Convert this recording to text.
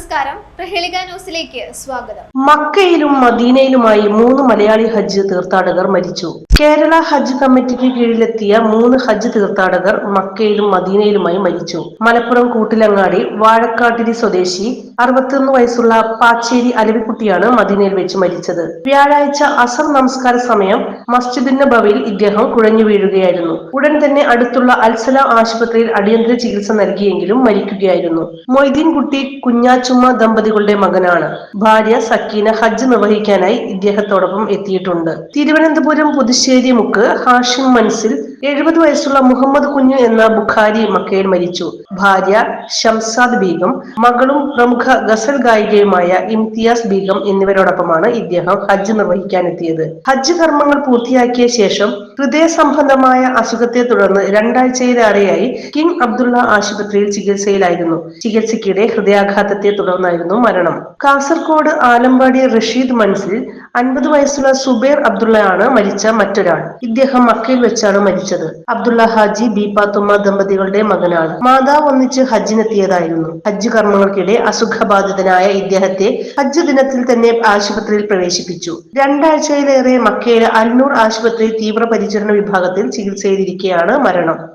നമസ്കാരം. പ്രഹേളിക ന്യൂസിലേക്ക് സ്വാഗതം. മക്കയിലും മദീനയിലുമായി മൂന്ന് മലയാളി ഹജ്ജ് തീർത്ഥാടകർ മരിച്ചു. കേരള ഹജ്ജ് കമ്മിറ്റിക്ക് കീഴിലെത്തിയ മൂന്ന് ഹജ്ജ് തീർത്ഥാടകർ മക്കയിലും മദീനയിലുമായി മരിച്ചു. മലപ്പുറം കൂട്ടിലങ്ങാടി വാഴക്കാട്ടിരി സ്വദേശി അറുപത്തിയൊന്ന് വയസ്സുള്ള പാച്ചേരി അലവിക്കുട്ടിയാണ് മദീനയിൽ വെച്ച് മരിച്ചത്. വ്യാഴാഴ്ച അസർ നമസ്കാര സമയം മസ്ജിദിന്റെ നബവിയിൽ ഇദ്ദേഹം കുഴഞ്ഞു വീഴുകയായിരുന്നു. ഉടൻ തന്നെ അടുത്തുള്ള അൽസല ആശുപത്രിയിൽ അടിയന്തര ചികിത്സ നൽകിയെങ്കിലും മരിക്കുകയായിരുന്നു. മൊയ്തീൻ കുട്ടി കുഞ്ഞാച്ചുമ്മ ദമ്പതികളുടെ മകനാണ്. ഭാര്യ സക്കീന ഹജ്ജ് നിർവഹിക്കാനായി ഇദ്ദേഹത്തോടൊപ്പം എത്തിയിട്ടുണ്ട്. തിരുവനന്തപുരം പുതുശ്ശേരി മുക്ക് ഹാഷിം മൻസിൽ എഴുപത് വയസ്സുള്ള മുഹമ്മദ് കുഞ്ഞു എന്ന ബുഖാരി മക്കയിൽ മരിച്ചു. ഭാര്യ ഷംസാദ് ബീഗം മകളും പ്രമുഖ ഗസൽ ഗായികയുമായ ഇംതിയാസ് ബീഗം എന്നിവരോടൊപ്പമാണ് ഇദ്ദേഹം ഹജ്ജ് നിർവഹിക്കാനെത്തിയത്. ഹജ്ജ് കർമ്മങ്ങൾ പൂർത്തിയാക്കിയ ശേഷം ഹൃദയ സംബന്ധമായ അസുഖത്തെ തുടർന്ന് രണ്ടാഴ്ചയിലേറെയായി കിങ് അബ്ദുള്ള ആശുപത്രിയിൽ ചികിത്സയിലായിരുന്നു. ചികിത്സയ്ക്കിടെ ഹൃദയാഘാതത്തെ തുടർന്നായിരുന്നു മരണം. കാസർകോട് ആലമ്പാടി റഷീദ് മൻസിൽ അൻപത് വയസ്സുള്ള സുബൈർ അബ്ദുള്ളയാണ് മരിച്ച മറ്റൊരാൾ. ഇദ്ദേഹം മക്കയിൽ വെച്ചാണ് മരിച്ചത്. അബ്ദുള്ള ഹാജി ബി പാത്തുമ്മ ദമ്പതികളുടെ മകനാണ്. മാതാവ് ഒന്നിച്ച് ഹജ്ജിനെത്തിയതായിരുന്നു. ഹജ്ജ് കർമ്മങ്ങൾക്കിടെ അസുഖബാധിതനായ ഇദ്ദേഹത്തെ ഹജ്ജ് ദിനത്തിൽ തന്നെ ആശുപത്രിയിൽ പ്രവേശിപ്പിച്ചു. രണ്ടാഴ്ചയിലേറെ മക്കയിലെ അൽനൂർ ആശുപത്രി തീവ്രപരിചരണ വിഭാഗത്തിൽ ചികിത്സയിലിരിക്കെയാണ് മരണം.